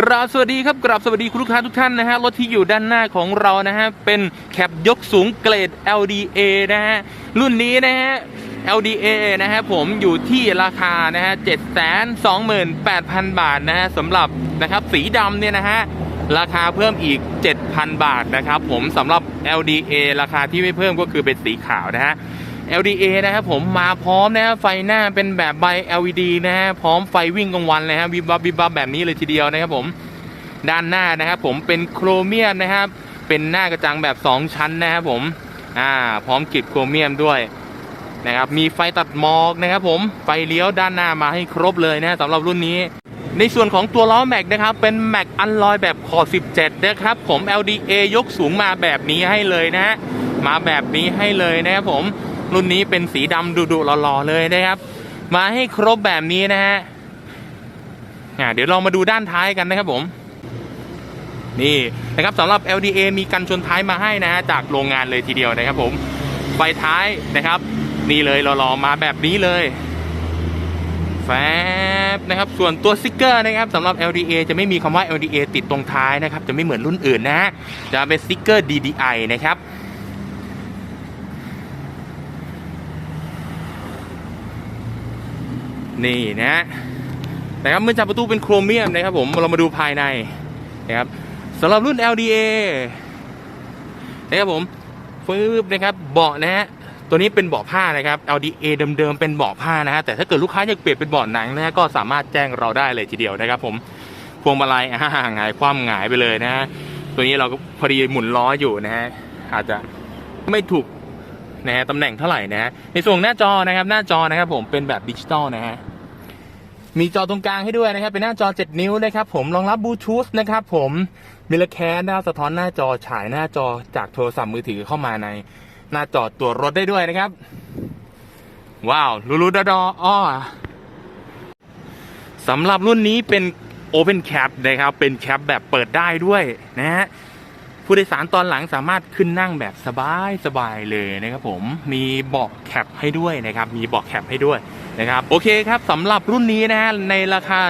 กราบสวัสดีครับกราบสวัสดีคุณลูกค้าทุกท่านนะฮะรถที่อยู่ด้านหน้าของเรานะฮะเป็นแคปยกสูงเกรด LDA นะฮะรุ่นนี้นะฮะ LDA นะฮะผมอยู่ที่ราคานะฮะ728,000บาทนะฮะสำหรับนะครับสีดำเนี่ยนะฮะราคาเพิ่มอีก 7,000 บาทนะครับผมสำหรับ LDA ราคาที่ไม่เพิ่มก็คือเป็นสีขาวนะฮะ LDA นะครับผมมาพร้อมนะฮะไฟหน้าเป็นแบบใบ LED นะฮะพร้อมไฟวิ่งกลางวันเลยฮะวิบวับวิบวับแบบนี้เลยทีเดียวนะครับผมด้านหน้านะครับผมเป็นโครเมียมนะครับ เป็นหน้ากระจังแบบ 2 ชั้นนะครับผมอ่าพร้อมกริดโครเมียมด้วยนะครับมีไฟตัดหมอกนะครับผมไฟเลี้ยวด้านหน้ามาให้ครบเลยนะสำหรับรุ่นนี้ ในส่วนของตัวล้อแม็กนะครับเป็นแม็กอันลอยแบบขอบ17 นะครับผม LDA ยกสูงมาแบบนี้ให้เลยนะฮะมาแบบนี้ให้เลยนะครับผม รุ่นนี้เป็นสีดำดุๆหล่อๆเลยนะครับ มาให้ครบแบบนี้นะฮะเดี๋ยวเรามาดูด้านท้ายกันนะครับผมนี่นะครับสำหรับ LDA มีกันชนท้ายมาให้นะฮะจากโรงงานเลยทีเดียวนะครับผมไฟท้ายนะครับ นี่เลยหล่อๆมาแบบนี้เลยแฟบนะครับส่วนตัวสติกเกอร์นะครับสำหรับ LDA จะไม่มีคำว่า LDA ติดตรงท้ายนะครับ จะไม่เหมือนรุ่นอื่นนะฮะจะเป็นสติกเกอร์ DDI นะครับ นี่นะนะครับเมื่อจับประตูเป็นโครเมียมนะครับ ผมเรามาดูภายในนะครับสำหรับรุ่น LDA นะครับผมฟืบนะครับเบาะนะฮะตัวนี้เป็นเบาะผ้านะครับ LDA เดิมๆเป็นเบาะผ้านะฮะแต่ถ้าเกิดลูกค้าอยากเปลี่ยนเป็นเบาะหนังนะฮะก็สามารถแจ้งเราได้เลยทีเดียวนะครับ ผมพวงมาลัยอ่าหงายคว่ำหงายไปเลยนะฮะตัวนี้เราก็พอดีหมุนล้ออยู่นะฮะอาจจะไม่ถูก นะฮะตำแหน่งเท่าไหร่นะฮะในส่วนหน้าจอนะครับหน้าจอนะครับผมเป็นแบบดิจิตอลนะฮะมีจอตรงกลางให้ด้วยนะครับ เป็นหน้าจอ 7 นิ้วนะครับผมรองรับบลูทูธนะครับผมมีลแคนดาวสะท้อนหน้าจอฉายหน้าจอจากโทรศัพท์มือถือเข้ามาในหน้าจอตัวรถได้ด้วยนะครับ ว้าวลูลูดอดออ้อสำหรับรุ่นนี้เป็น Open Cap นะครับ เป็นแคปแบบเปิดได้ด้วยนะฮะ ผู้โดยสารตอนหลังสามารถขึ้นนั่งแบบสบายสบายเลยนะครับผมมีเบาะแคปให้ด้วยนะครับมีเบาะแคปให้ด้วยนะครับโอเคครับสำหรับรุ่นนี้นะฮะในราคา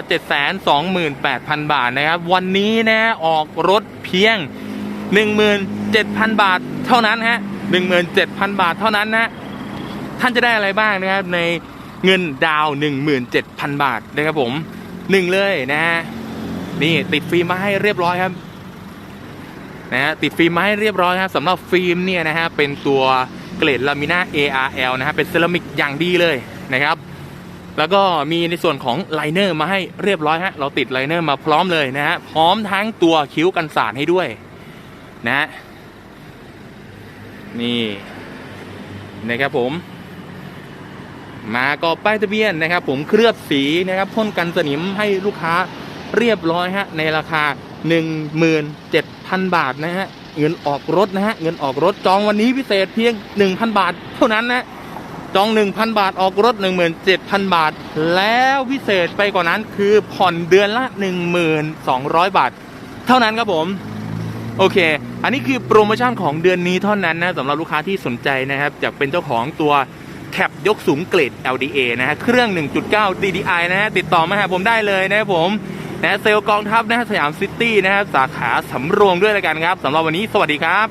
728,000 บาทนะครับวันนี้นะออกรถเพียง 17,000 บาทเท่านั้นฮะ17,000 บาทเท่านั้นนะท่านจะได้อะไรบ้างนะครับในเงินดาวน์17,000 บาทนะครับผมหนึ่งเลยนะฮะนี่ติดฟิล์มมาให้เรียบร้อยครับ นะฮะติดฟิล์มมาให้เรียบร้อยครับสำหรับฟิล์มเนี่ยนะฮะเป็นตัวเกรดลามิน่า ARL นะฮะเป็นเซรามิกอย่างดีเลยนะครับ แล้วก็มีในส่วนของไลเนอร์มาให้เรียบร้อยฮะเราติดไลเนอร์มาพร้อมเลยนะฮะพร้อมทั้งตัวคิ้วกันสาดให้ด้วยนะฮะนี่นะครับผม มาก็ป้ายทะเบียนนะครับ ผมเคลือบสีนะครับพ่นกันสนิมให้ลูกค้าเรียบร้อยฮะในราคา 1,000 บาทนะฮะเงินออกรถนะฮะเงินออกรถจองวันนี้พิเศษเพียง 1,000 บาท เท่านั้นนะจอง 1,000 บาทออกรถ 17,000 บาท แล้วพิเศษไปกว่านั้นคือผ่อนเดือนละ 1,200 บาท เท่านั้นครับผมโอเค อันนี้คือโปรโมชั่นของเดือนนี้เท่านั้นนะสำหรับลูกค้าที่สนใจนะครับอยากเป็นเจ้าของตัวแคปยกสูงเกรด LDA นะฮะเครื่อง 1.9 DDI นะฮะติดต่อมาหาผมได้เลยนะครับผม นะเซลกองทัพนะฮะสยามซิตี้นะครับสาขาสำโรงด้วยแล้วกันครับสำหรับวันนี้สวัสดีครับ